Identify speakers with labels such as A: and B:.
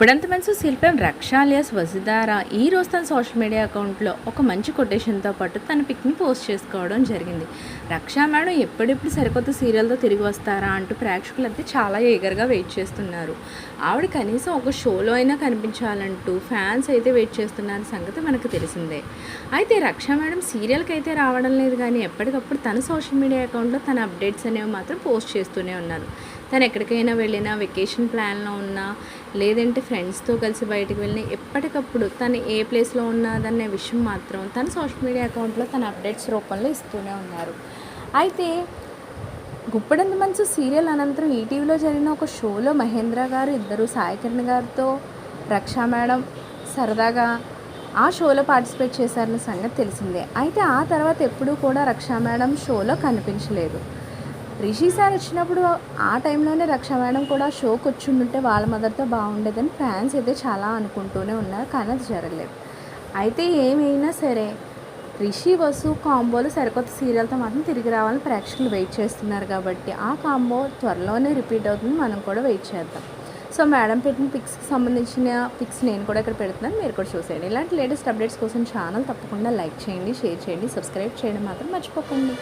A: అప్పుడంత మనసు శిల్పం రక్షాలియాస్ వసుధార ఈ రోజు తన సోషల్ మీడియా అకౌంట్లో ఒక మంచి కొటేషన్తో పాటు తన పిక్ని పోస్ట్ చేసుకోవడం జరిగింది. రక్ష మేడం ఎప్పుడెప్పుడు సరికొత్త సీరియల్తో తిరిగి వస్తారా అంటూ ప్రేక్షకులు అయితే చాలా ఏగర్గా వెయిట్ చేస్తున్నారు. ఆవిడ కనీసం ఒక షోలో అయినా కనిపించాలంటూ ఫ్యాన్స్ అయితే వెయిట్ చేస్తున్న సంగతి మనకు తెలిసిందే. అయితే రక్ష మేడం సీరియల్కి అయితే రావడం లేదు కానీ ఎప్పటికప్పుడు తన సోషల్ మీడియా అకౌంట్లో తన అప్డేట్స్ అనేవి మాత్రం పోస్ట్ చేస్తూనే ఉన్నారు. తను ఎక్కడికైనా వెళ్ళినా వెకేషన్ ప్లాన్లో ఉన్నా లేదంటే ఫ్రెండ్స్తో కలిసి బయటకు వెళ్ళినా ఎప్పటికప్పుడు తను ఏ ప్లేస్లో ఉన్నదనే విషయం మాత్రం తన సోషల్ మీడియా అకౌంట్లో తన అప్డేట్స్ రూపంలో ఇస్తూనే ఉన్నారు. అయితే గుప్పడంత మంచు సీరియల్ అనంతరం ఈటీవీలో జరిగిన ఒక షోలో మహేంద్ర గారు ఇద్దరు సాయికిరణ్ గారితో రక్షా మేడం సరదాగా ఆ షోలో పార్టిసిపేట్ చేశారన్న సంగతి తెలిసిందే. అయితే ఆ తర్వాత ఎప్పుడూ కూడా రక్షా మేడం షోలో కనిపించలేదు. రిషి సార్ వచ్చినప్పుడు ఆ టైంలోనే రక్ష మేడం కూడా షోకి వచ్చి ఉంటే వాళ్ళ మదర్తో బాగుండేదని ఫ్యాన్స్ అయితే చాలా అనుకుంటూనే ఉన్నారు కానీ అది జరగలేదు. అయితే ఏమైనా సరే రిషి వసు కాంబోలు సరికొత్త సీరియల్తో మాత్రం తిరిగి రావాలని ప్రేక్షకులు వెయిట్ చేస్తున్నారు కాబట్టి ఆ కాంబో త్వరలోనే రిపీట్ అవుతుంది మనం కూడా వెయిట్ చేద్దాం. సో మేడం పెట్టిన పిక్స్కి సంబంధించిన పిక్స్ నేను కూడా ఇక్కడ పెడుతున్నాను మీరు కూడా చూసేయండి. ఇలాంటి లేటెస్ట్ అప్డేట్స్ కోసం ఛానల్ తప్పకుండా లైక్ చేయండి షేర్ చేయండి సబ్స్క్రైబ్ చేయడం మాత్రం మర్చిపోకండి.